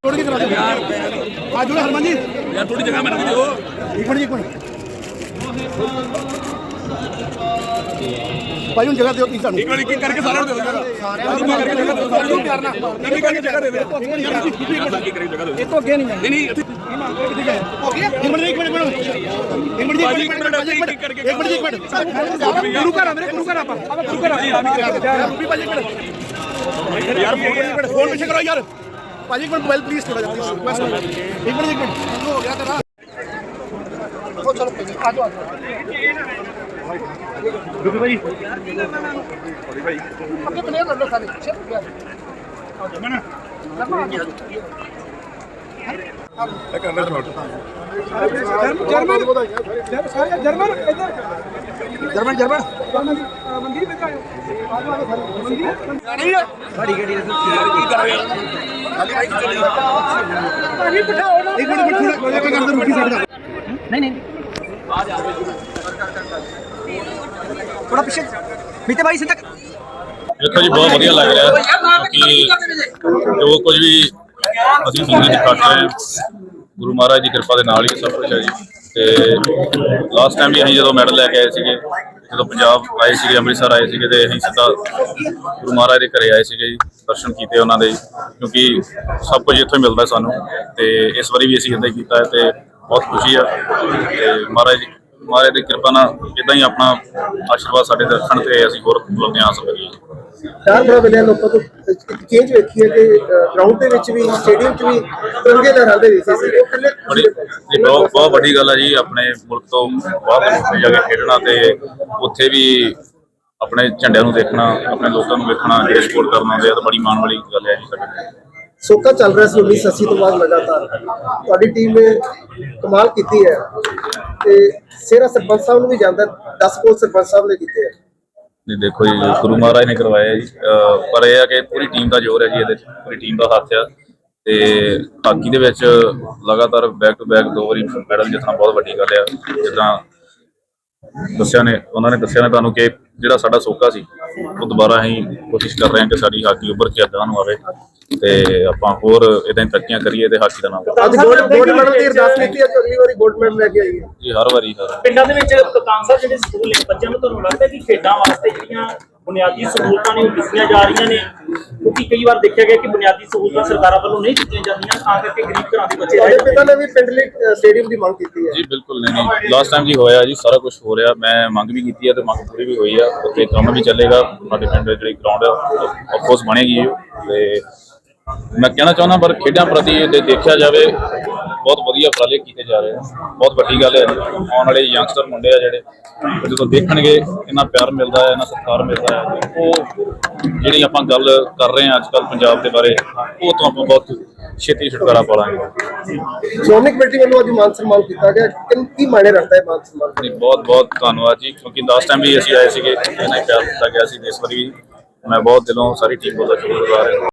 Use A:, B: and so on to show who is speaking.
A: ਥੋੜੀ ਜਿਹੀ ਕਰਾ ਦਿਓ ਆ ਜੁੜੇ ਹਰਮਨ ਜੀ
B: ਯਾਰ ਥੋੜੀ ਜਗ੍ਹਾ ਮੈਨੂੰ ਦਿਓ
A: ਇੱਕ ਮਿੰਟ ਜੀ, ਕੋਈ ਭਾਈ ਹੁਣ ਜਗ੍ਹਾ ਦਿਓ ਤੁਸੀਂ ਸਾਨੂੰ।
B: ਇੱਕ ਵਾਰੀ ਕੀ ਕਰਕੇ ਸਾਰਿਆਂ ਨੂੰ ਦੇ ਦੋ ਜਗ੍ਹਾ। ਕੀ ਕਰਕੇ ਜਗ੍ਹਾ ਦੇ ਦਿਓ ਸਾਰਿਆਂ ਨੂੰ। ਪਿਆਰ ਨਾਲ। ਕੀ ਕਰਕੇ ਜਗ੍ਹਾ ਦੇ ਦਿਓ। ਯਾਰ ਤੁਸੀਂ ਕੀ ਕਰਨਾ ਕੀ ਕਰੀ ਜਗ੍ਹਾ ਦੇ ਦਿਓ।
A: ਇਹ ਤੋਂ ਅੱਗੇ ਨਹੀਂ
B: ਨਹੀਂ ਨਹੀਂ ਇੱਥੇ
A: ਹੋ ਗਿਆ ਇੱਕ ਮਿੰਟ ਇੱਕ ਮਿੰਟ ਇੱਕ ਮਿੰਟ। ਇੱਕ ਮਿੰਟ ਇੱਕ ਮਿੰਟ ਇੱਕ ਮਿੰਟ ਇੱਕ ਮਿੰਟ ਗੁਰੂ ਘਰ ਆ ਮੇਰੇ ਗੁਰੂ ਘਰ ਆਪਾਂ। ਗੁਰੂ ਘਰ ਆ ਰੂਪੀ ਭਾਜੀ ਇੱਕ ਮਿੰਟ। ਯਾਰ ਫੋਨ ਇੱਕ ਮਿੰਟ ਫੋਨ ਪਿੱਛੇ ਕਰੋ ਯਾਰ। ਭਾਜੀ ਇੱਕ ਮਿੰਟ ਮੋਬਾਈਲ ਪਲੀਜ਼ ਥੋੜਾ ਜਿਹਾ। ਪਲੀਜ਼ ਰਿਕੁਐਸਟ ਇੱਕ ਮਿੰਟ ਇੱਕ ਮਿੰਟ। ਹੋ ਗਿਆ ਤੇਰਾ ਉਹ ਚਲੋ ਭਾਜੀ ਆ ਜਾਓ ਆ ਜਾਓ। ਗੁੱਗੀ ਭਾਈ। ਜਰਮਨ ਜਰਮਨ ਇੱਧਰ। ਵਿੱਚ ਆਇਓ। ਆਜੋ ਆਜੋ ਮੰਦੀ ਕੀ ਕਰ ਰਹੇ ਖਾਲੀ ਬਾਈਕ ਚਲੀ ਪਾਣੀ ਨਹੀਂ ਨਹੀਂ। ਆ ਜਾ। ਕਰ ਕਰ ਥੋੜਾ ਪਿੱਛੇ ਮੀਤੇ ਭਾਈ ਸਿੰਧਕ
C: ਦੇਖੋ ਜੀ, ਬਹੁਤ ਵਧੀਆ ਲੱਗ ਰਿਹਾ ਕਿਉਂਕਿ ਜੋ ਕੁਝ ਵੀ ਅਸੀਂ ਜ਼ਿੰਦਗੀ 'ਚ ਕੱਟ ਰਹੇ ਗੁਰੂ ਮਹਾਰਾਜ ਦੀ ਕਿਰਪਾ ਦੇ ਨਾਲ ਹੀ ਸਭ ਕੁਝ ਹੈ ਜੀ। ਤੇ ਲਾਸਟ ਟਾਈਮ ਵੀ ਅਸੀਂ ਜਦੋਂ ਮੈਡਲ ਲੈ ਕੇ ਆਏ ਸੀਗੇ, ਜਦੋਂ ਪੰਜਾਬ ਆਏ ਸੀਗੇ, ਅੰਮ੍ਰਿਤਸਰ ਆਏ ਸੀਗੇ, ਤੇ ਅਸੀਂ ਸਿੱਧਾ ਗੁਰੂ ਮਹਾਰਾਜ ਦੇ ਘਰੇ ਆਏ ਸੀਗੇ ਜੀ, ਦਰਸ਼ਨ ਕੀਤੇ ਉਹਨਾਂ ਦੇ, ਕਿਉਂਕਿ ਸਭ ਕੁਝ ਇੱਥੋਂ ਹੀ ਮਿਲਦਾ ਸਾਨੂੰ। ਤੇ ਇਸ ਵਾਰੀ ਵੀ ਅਸੀਂ ਇਦਾਂ ਹੀ ਕੀਤਾ ਹੈ ਤੇ ਬਹੁਤ ਖੁਸ਼ੀ ਆ। ਤੇ ਮਹਾਰਾਜ ਮਹਾਰਾਜ ਦੀ ਕਿਰਪਾ ਨਾਲ ਇਦਾਂ ਹੀ ਆਪਣਾ ਆਸ਼ੀਰਵਾਦ ਸਾਡੇ ਤੇ ਰੱਖਣ ਤੇ ਅਸੀਂ ਹੋਰ ਉਪਲਬਧੀਆਂ ਹਾਸਲ ਕਰੀਏ
D: ਚਾਰ ਬੜਾ ਮਿਲਿਆ ਲੋਕਾਂ ਤੋਂ। ਇੱਕ ਚੇਂਜ ਵੇਖੀ ਹੈ ਕਿ ਗਰਾਊਂਡ ਦੇ ਵਿੱਚ ਵੀ ਸਟੇਡੀਅਮ 'ਚ ਵੀ ਤਿਰੰਗੇ ਲਹਿਰਾਉਂਦੇ ਵੀ ਸੀ। ਉਹ ਕਿੰਨੇ
C: ਬੜੀ ਇਹ ਬਹੁਤ ਬਹੁਤ ਵੱਡੀ ਗੱਲ ਹੈ ਜੀ। ਆਪਣੇ ਮੁਲਕ ਤੋਂ ਬਾਹਰ ਮੁਲਕ ਜਾ ਕੇ ਖੇਡਣਾ ਤੇ ਉੱਥੇ ਵੀ ਆਪਣੇ ਝੰਡਿਆਂ ਨੂੰ ਦੇਖਣਾ ਆਪਣੇ ਲੋਕਾਂ ਨੂੰ ਵੇਖਣਾ ਜਿਹੜੇ ਸਪੋਰਟ ਕਰਨ ਆ ਤਾਂ ਬੜੀ ਮਾਣ ਵਾਲੀ ਗੱਲ ਹੈ ਜੀ ਸਾਡੇ
D: ਸੋਕਾ ਚੱਲ ਰਿਹਾ ਸੀ 1980 ਤੋਂ ਬਾਅਦ ਲਗਾਤਾਰ। ਤੁਹਾਡੀ ਟੀਮ ਨੇ ਕਮਾਲ ਕੀਤੀ ਹੈ। ਤੇ ਸੇਰਾ ਸਰਪੰਚ ਸਾਹਿਬ ਨੂੰ ਵੀ ਜਾਂਦਾ 10 ਕੋਲ ਸਰਪੰਚ ਸਾਹਿਬ ਨੇ ਕੀਤੇ ਹੈ
C: ਨਹੀਂ, ਦੇਖੋ ਜੀ, ਗੁਰੂ ਮਹਾਰਾਜ ਨੇ ਕਰਵਾਇਆ ਜੀ। ਅਹ, ਪਰ ਇਹ ਆ ਕਿ ਪੂਰੀ ਟੀਮ ਦਾ ਜ਼ੋਰ ਹੈ ਜੀ ਇਹਦੇ 'ਚ, ਪੂਰੀ ਟੀਮ ਦਾ ਹੱਥ ਆ। ਤੇ ਹਾਕੀ ਦੇ ਵਿੱਚ ਲਗਾਤਾਰ ਬੈਕ ਟੂ ਬੈਕ ਦੋ ਵਾਰੀ ਮੈਡਲ ਜਿੱਤਣਾ ਬਹੁਤ ਵੱਡੀ ਗੱਲ ਆ ਜਿੱਦਾਂ ਦੱਸਿਆ ਨੇ, ਉਹਨਾਂ ਨੇ ਦੱਸਿਆ ਨੇ ਤੁਹਾਨੂੰ ਕਿ ਜਿਹੜਾ ਸਾਡਾ ਸੋਕਾ ਸੀ ਉਹ ਦੁਬਾਰਾ ਅਸੀਂ ਕੋਸ਼ਿਸ਼ ਕਰ ਰਹੇ ਹਾਂ ਕਿ ਸਾਡੀ ਹਾਕੀ ਉੱਭਰ ਕੇ ਅੱਗਾ ਨੂੰ ਆਵੇ ਤੇ ਆਪਾਂ ਹੋਰ ਇਦਾਂ ਹੀ ਤਰੱਕੀਆਂ ਕਰੀਏ ਤੇ ਹਾਕੀ ਦਾ ਨਾਮ
D: ਅੱਜ ਗੋਲਡ ਗੋਲਡ ਮੈਡਲ ਦੀ ਅਰਦਾਸ ਕੀਤੀ ਹੈ ਕਿ ਅਗਲੀ ਵਾਰੀ ਗੋਲਡ ਮੈਡਲ ਲੈ ਕੇ ਆਈਏ।
C: ਜੀ ਹਰ ਵਾਰੀ ਹਰ
E: ਪਿੰਡਾਂ ਦੇ ਵਿੱਚ ਕਪਤਾਨ ਸਾਹਿਬ ਜਿਹੜੇ ਸਕੂਲ ਨੇ ਬੱਚਿਆਂ ਨੂੰ ਤੁਹਾਨੂੰ ਲੱਗਦਾ ਕਿ ਖੇਡਾਂ ਵਾਸਤੇ ਜਿਹੜੀਆਂ ਬੁਨਿਆਦੀ ਸਹੂਲਤਾਂ ਨੇ ਉਹ ਦਿੱਤੀਆਂ ਜਾ ਰਹੀਆਂ ਨੇ? ਕਿਉਂਕਿ ਕਈ ਵਾਰ ਦੇਖਿਆ ਗਿਆ ਕਿ ਬੁਨਿਆਦੀ ਸਹੂਲਤਾਂ ਸਰਕਾਰਾਂ ਵੱਲੋਂ ਨਹੀਂ ਦਿੱਤੀਆਂ ਜਾਂਦੀਆਂ ਤਾਂ ਕਰਕੇ ਗਰੀਬ ਘਰਾਂ ਦੇ ਬੱਚੇ
D: ਤੁਹਾਡੇ ਪਿਤਾ ਨੇ ਵੀ ਪਿੰਡ ਲਈ ਸਟੇਡੀਅਮ ਦੀ ਮੰਗ ਕੀਤੀ ਹੈ।
C: ਜੀ ਬਿਲਕੁਲ ਨਹੀਂ ਨਹੀਂ। ਲਾਸਟ ਟਾਈਮ ਜੀ ਹੋਇਆ ਜੀ ਸਾਰਾ ਕੁਝ ਹੋ ਰਿਹਾ। ਮੈਂ ਮੰਗ ਵੀ ਕੀਤੀ ਹੈ ਤੇ ਮੰਗ ਪੂਰੀ ਵੀ ਹੋਈ ਆ। ਉੱਥੇ ਕੰਮ ਵੀ ਚੱਲੇਗਾ। ਸਾਡੇ ਪਿੰਡ ਜਿਹੜੀ ਗਰਾਊਂਡ ਆਫ ਕੋਰਸ ਬਣੇਗੀ ਤੇ ਮੈਂ ਕਹਿਣਾ ਚਾਹੁੰਦਾ ਪਰ ਖੇਡਾਂ ਪ੍ਰਤੀ ਦੇਖਿਆ ਜਾਵੇ ਬਹੁਤ ਵਧੀਆ ਉਪਰਾਲੇ ਕੀਤੇ ਜਾ ਰਹੇ ਆ। ਬਹੁਤ ਵੱਡੀ ਗੱਲ ਹੈ। ਆਉਣ ਵਾਲੇ ਯੰਗਸਟਰ ਮੁੰਡੇ ਆ ਜਿਹੜੇ ਜਦੋਂ ਦੇਖਣਗੇ ਇਹਨਾਂ ਪਿਆਰ ਮਿਲਦਾ ਹੈ ਇਹਨਾਂ ਸਤਿਕਾਰ ਮਿਲਦਾ ਹੈ। ਉਹ ਜਿਹੜੀ ਆਪਾਂ ਗੱਲ ਕਰ ਰਹੇ ਹਾਂ ਅੱਜ ਕੱਲ ਪੰਜਾਬ ਦੇ ਬਾਰੇ ਉਹ ਤੋਂ ਆਪਾਂ ਬਹੁਤ ਛੇਤੀ ਛੁਟਕਾਰਾ ਪਾ ਲਾਂਗੇ
D: ਸ਼੍ਰੋਮਣੀ ਕਮੇਟੀ ਵੱਲੋਂ ਅੱਜ ਮਾਨ ਸਨਮਾਨ ਕੀਤਾ ਗਿਆ। ਕਿੰਨ ਕੀ ਮਾਇਨੇ ਰੱਖਦਾ ਹੈ ਮਾਨ ਸਨਮਾਨ?
C: ਜੀ ਬਹੁਤ ਬਹੁਤ ਧੰਨਵਾਦ ਜੀ ਕਿਉਂਕਿ ਲਾਸਟ ਟਾਈਮ ਵੀ ਅਸੀਂ ਆਏ ਸੀਗੇ ਇਹਨਾਂ ਪਿਆਰ ਦਿੱਤਾ ਗਿਆ ਸੀ ਤੇ ਇਸ ਵਾਰੀ ਵੀ ਮੈਂ ਬਹੁਤ ਦਿਲੋਂ ਸਾਰੀ ਟੀਮ ਦਾ ਸ਼ੁਕਰਗੁਜ਼ਾਰ ਹਾਂ।